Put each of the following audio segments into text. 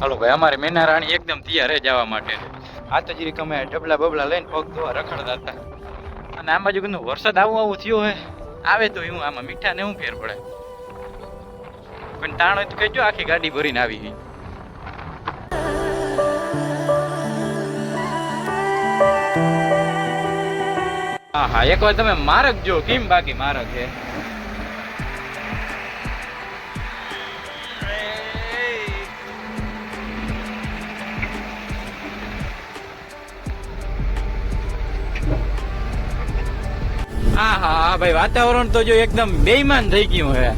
હાલો ભાઈ, અમારે મેના રાણી એકદમ તૈયાર રહે જવા માટે. આ તો જીરીક અમે ડબલા બબલા લઈને પગ ધોવા રખડતા હતા. અને આ બાજુ કીધું, વરસાદ આવું આવું થયો હે, આવે તો હું આમાં મીઠા ને હું ફેર પડે. પણ તાણ તો કહેજો, આખી ગાડી ભરીને આવી ગઈ. હા હા એક વાર તમે મારક જો કેમ બાકી મારક છે? હા હા ભાઈ વાતાવરણ તો જો એકદમ બેઈમાન થઈ ગયું હે.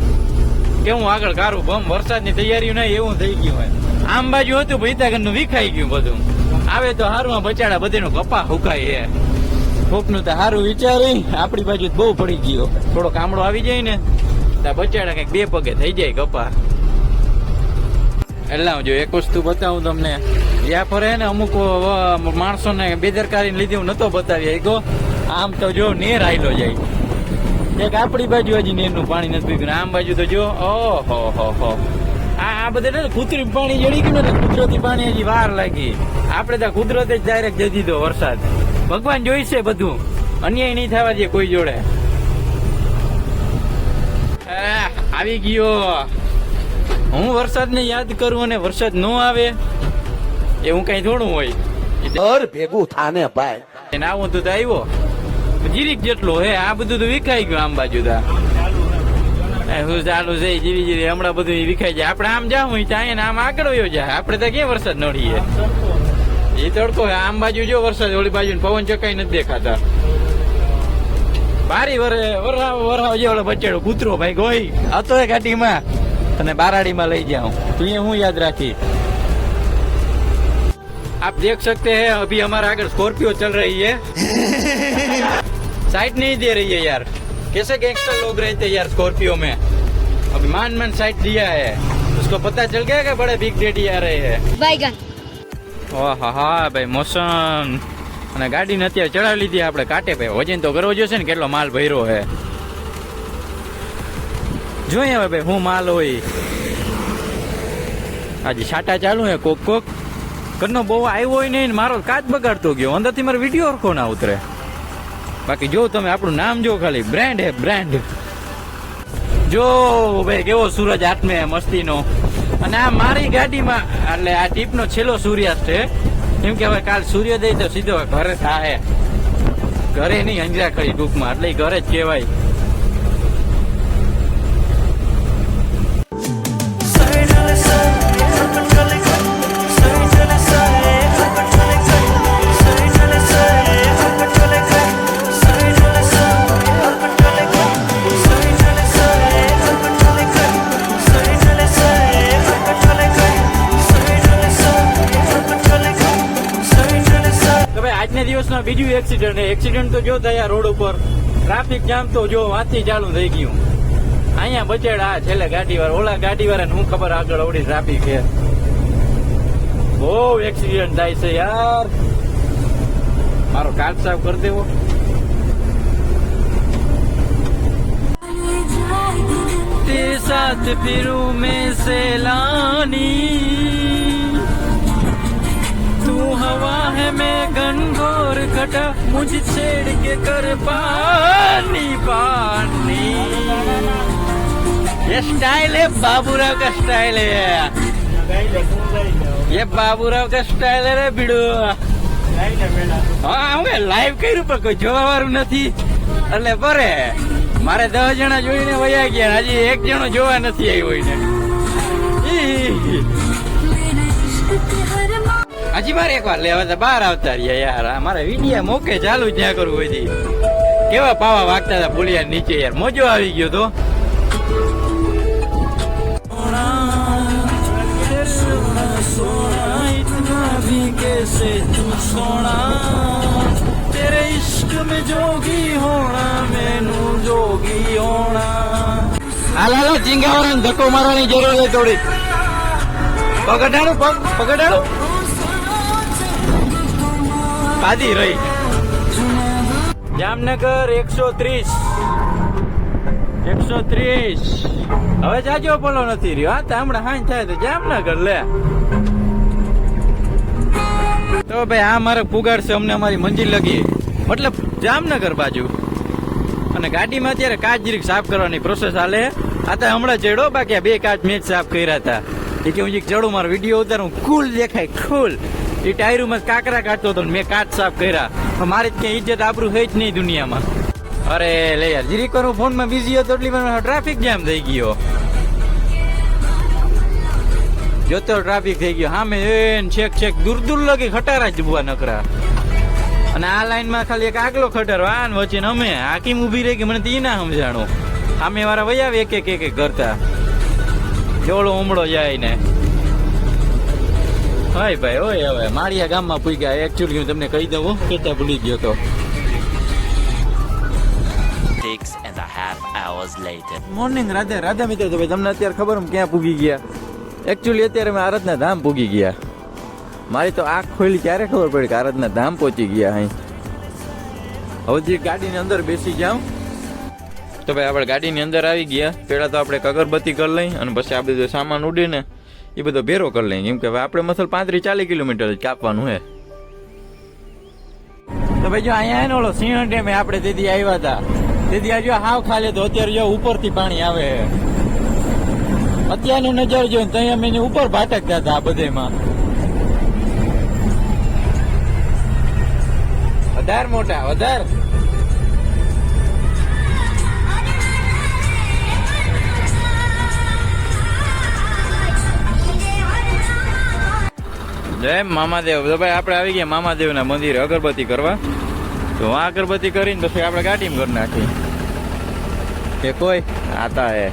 કેવું આગળ કારું બમ, વરસાદની તૈયારી નહીં, એવું થઈ ગયું હે. આમ બાજુ હતું, ભૈતાગરનું વિખાઈ ગયું બધું. આવે તો હારું બચાડા બધીનો કપા હુકાય હે. કોકનું તો હારું વિચારી, આપણી બાજુ બહુ પડી ગયો. થોડો કામડો આવી જાય ને, તો બચાડા કંઈક બે પગે થઈ જાય કપા. એટલે હું જો એક વસ્તુ બતાવું તમને. યા ફરે ને અમુક માણસો ને બેદરકારી લીધે હું નતો બતાવી શક્યો આમ તો જો નેર આયલો જાય. એક આપણી બાજુ હજી નેરનું પાણી નથી પીવું આમ બાજુ તો જો, ઓહો, હો હો. આ આ બધે કૃત્રિમ પાણી જડી ગયું ને કુદરતી પાણી હજી વાર લાગી. આપણે તો કુદરતે જ ડાયરેક્ટ જઈ દીધો વરસાદ. ભગવાન જોઈશે બધું. અન્યાય નહીં થવા દે કોઈ જોડે. આવી ગયો. હું વરસાદને યાદ કરું અને વરસાદ ન આવે? એવું કઈ થોડું હોય. ઘર ભેગું થાને ભાઈ. એને આવું તું આવ્યો. જીરીક જેટલું હે આ બધું તો વિખાઈ ગયું આમ બાજુ તા. શું ચાલુ છે જીરી જીરી હમણાં બધું વિખાઈ જાય. આપણે આમ જાઉં ત્યાં ને આમ આગળ વયો જાય. આપણે તો ક્યાં વરસાદ નડીએ એ તડકો હે આમ બાજુ જો વરસાદ ઓલી બાજુ ને પવન ચકાઈ નથી દેખાતા. બારી વરે વરાવ વરાવ જે ઓલો બચેડો કૂતરો ભાઈ ગોઈ. હતો એ ગાડીમાં અને બારાડીમાં લઈ જાઉં. તું એ હું યાદ રાખી? आप देख सकते हैं अभी हमारा आगे स्कॉर्पियो चल रही है साइड नहीं दे रही है यार कैसे गैंगस्टर लोग रहते हैं यार स्कॉर्पियो में अभी मान मान साइड दिया है उसको पता चल गया कि बड़े बिग डेडी आ रहे हैं बैगन ઓહ હા ભાઈ મોસમ અને ગાડીને અત્યારે ચડાવી લીધી આપણે કાંટે ભાઈ વજન તો કરવો જોઈશે ને કેટલો માલ ભર્યો હે જોઈએ હવે ભાઈ હું માલ હોય આજે છાટા ચાલુ હે કોક કોક ઘરનો બહુ આવ્યો હોય નહીં મારો કાચ બગાડતો ગયો. અંદરથી મારો વીડિયો ઓળખો ના ઉતરે. બાકી જો તમે આપણું નામ જો ખાલી બ્રાન્ડ હે બ્રાન્ડ જો ભાઈ, કેવો સૂરજ આત્મે મસ્તીનો. અને આ મારી ગાડીમાં, એટલે આ ટીપનો છેલ્લો સૂર્યાસ્ત છે કેમ કે હવે કાલ સૂર્યોદય તો સીધો ઘરે થાય ઘરે નહીં, અંજરા ખરી ટૂંકમાં, એટલે ઘરે જ કહેવાય. આજના બીજું એક્સિડન્ટ એક્સિડન્ટ તો જો થયા રોડ ઉપર ટ્રાફિક જામ તો જો વાંચી ચાલુ થઈ ગયું. અહીંયા બચેડ આ છેલ્લે ગાડી વાળા ઓલા ગાડી વાળા હું ખબર આગળ અવડી ટ્રાફિક છે. બહુ એક્સિડન્ટ થાય છે યાર. મારો કાર સાફ કરી દેવો. સાથ ફિરું મેં સેલાની. हवा है मैं घनघोर घटा मुझ छेड़ के कर पानी पानी ये स्टाइल है बाबूराव का स्टाइल है ये बाबूराव का स्टाइल है રે બીડુ હા હું લાઈવ કર્યું પણ કોઈ જોવા વાળું નથી એટલે બરે મારે દસ જણા જોઈને વયા ગયા હજી એક જણો જોવા નથી આવ્યો એને ઈ. હજી મારે એક વાર લેવા તા બહાર આવતા રહ્યા યાર આ મારે વિડિયા મોકે ચાલુ જ્યાં કરવું હોય તી. કેવા પાવા વાગતા હતા પુલિયા નીચે યાર મોજો આવી ગયો તો तेरे इश्क में जोगी होना मैनू जोगी होना હાલ હાલો ચીંગાવરણ ધક્કો મારવાની જરૂર છે થોડી પગડાણું પગ પગડાણું પાદી રહી. જામનગર એકસો ત્રીસ. એકસો ત્રીસ. હવે જાજો પોલો નથી રહ્યો, હા? હમણાં હાઈ થાય તો જામનગર લે. તો ભાઈ, આ મારે પુગાડશે અમને અમારી મંજિલ લગી. મતલબ જામનગર બાજુ. અને ગાડીમાં અત્યારે કાચ જીરીક સાફ કરવાની પ્રોસેસ હાલે. આ તો હમણાં ચડ્યો બાકી બે કાચ મેં સાફ કર્યા હતા. એ કે હું જીક ચડું મારો વીડિયો ઉતારું કુલ દેખાય કુલ એ ટાયરમાં કાકરા કાઢતો હતો મેં કાચ સાફ કર્યા. મારી જ ક્યાંય ઇજ્જત આપણું છે જ નહીં દુનિયામાં. અરે, લે યાર વાર હું ફોનમાં બિઝી હતો એટલી વાર ટ્રાફિક જામ થઈ ગયો. જોતો ટ્રાફિક થઈ ગયો. સામે એન છેક છેક દૂર દૂર લગી ખટારા જ બુવા નકરા અને આ લાઈનમાં ખાલી એક આગલો ખટર વાન વચ્ચે અમે. હાકીમ ઊભી રહી ગઈ મને તો ના સમજાણું. સામે વાળા વૈયા એક એક એક કરતા. જોડો ઉમળો જાય ને. હાય ભાઈ ઓય હવે માળિયા ગામમાં પૂઈ ગયા એકચ્યુઅલી હું તમને કહી દઉં કેતા ભૂલી ગયો તો. Six and a half hours later. Morning Radha Radha મિત્ર તો ભાઈ તમને અત્યારે ખબર ક્યાં પૂગી ગયા? એકચ્યુઅલી અત્યારે અમે આરાધના ધામ પૂગી ગયા. મારી તો આંખ ખોલી ત્યારે ખબર પડી કે આરાધના ધામ પહોંચી ગયા અહીં. હવે જે ગાડીની અંદર બેસી જાઉં તો ભાઈ આપણે ગાડીની અંદર આવી ગયા. પહેલા તો આપણે એક અગરબત્તી કરી લઈ અને પછી આ બધો સામાન ઉડીને એ બધો ભેરો કરી લઈએ. કેમ કે આપણે મસલ પાંત્રીસ ચાલીસ કિલોમીટર જ કાપવાનું હે. તો ભાઈ જો અહીંયા એનો ઓલો સિંહ ડેમે આપણે તેથી આવ્યા હતા. તેથી આ જો હાવ ખાલી તો અત્યારે જો ઉપરથી પાણી આવે અત્યારનો નજારો જો ત્યાં અમે એની ઉપર ભાટકતા હતા આ બધેમાં. વધાર મોટા, વધાર. જય મામાદેવ. તો ભાઈ, આપણે આવી ગયા મામાદેવના મંદિરે અગરબત્તી કરવા. તો આ અગરબત્તી કરીને પછી આપણે ગાડીમાં કરી નાખી કે કોઈ? આતા હે.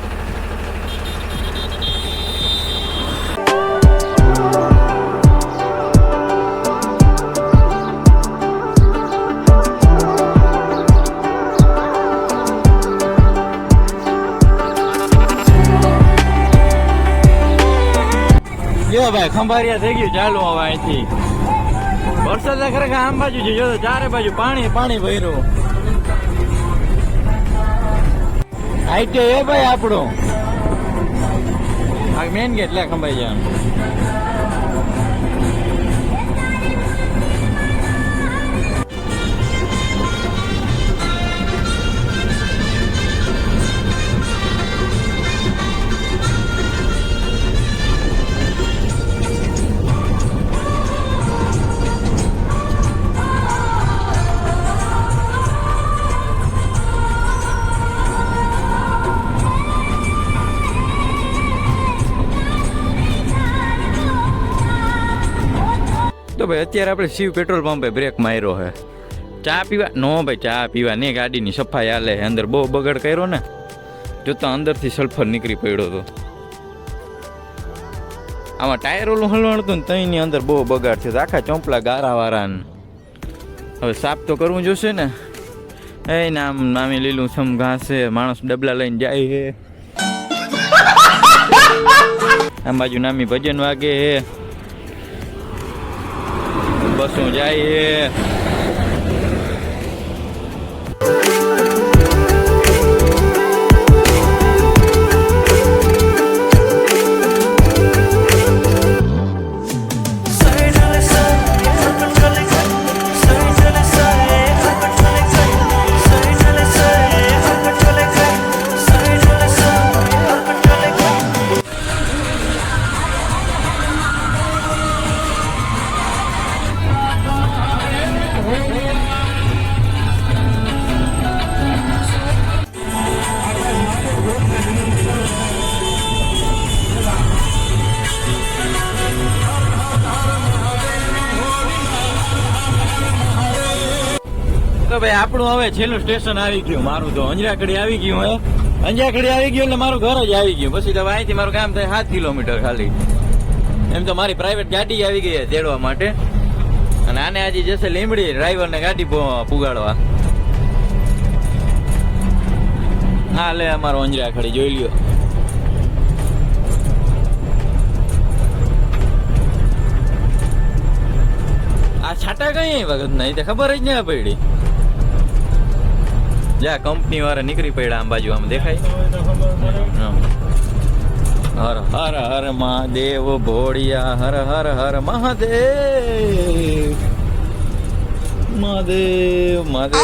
ખંભારિયા થઈ ગયું. ચાલુ હવે અહીંથી. વરસાદ ખરેખર આમ બાજુ છે. જો ચારે બાજુ પાણી પાણી ભર્યું. હાઈટે એ ભાઈ આપણું. આ મેન ગેટ લે ખંભાઈ જાય તો ભાઈ, અત્યારે આપણે શિવ પેટ્રોલ પંપે બ્રેક માર્યો છે ચા પીવા નો ભાઈ, ચા પીવા ને ગાડીની સફાઈ હાલે અંદર બહુ બગડ કર્યો ને જોતા અંદરથી સલ્ફર નીકળી પડ્યો હતો આમાં ટાયર ઓલું હલવાનું હતું ને તઈની અંદર બહુ બગાડ થયો. આખા ચોંપલા ગારા હવે સાફ તો કરવું જોશે ને. એ નામ નામી લીલું સમ ઘાસ, માણસ ડબલા લઈને જાય હે. આમ બાજુ નામી ભજન વાગે છે બસો જાય છે તો ભાઈ, આપણું હવે છેલ્લું સ્ટેશન આવી ગયું, મારું તો. અંજરાકડી આવી ગયું, હે? અંજરાકડી આવી ગયું એટલે મારું ઘર જ આવી ગયું. પછી તો અહીંથી મારું કામ થાય સાત કિલોમીટર ખાલી. એમ તો મારી પ્રાઇવેટ ગાડી આવી ગઈ તેડવા માટે. અને આને આજે જશે લીમડી ડ્રાઈવર ને ગાડી પુગાડવા. હા, લે અમારો અંજરાખડી જોઈ લ્યો. આ છાટા કઈ વખત નહીં, તે ખબર જ ન પડી. લે કંપની વાળા નીકળી પડ્યા આમ બાજુ, આમ દેખાય? હર હર હર મહાદેવ ભોળિયા, હર હર હર મહાદેવ. મહાદેવ મહાદેવ.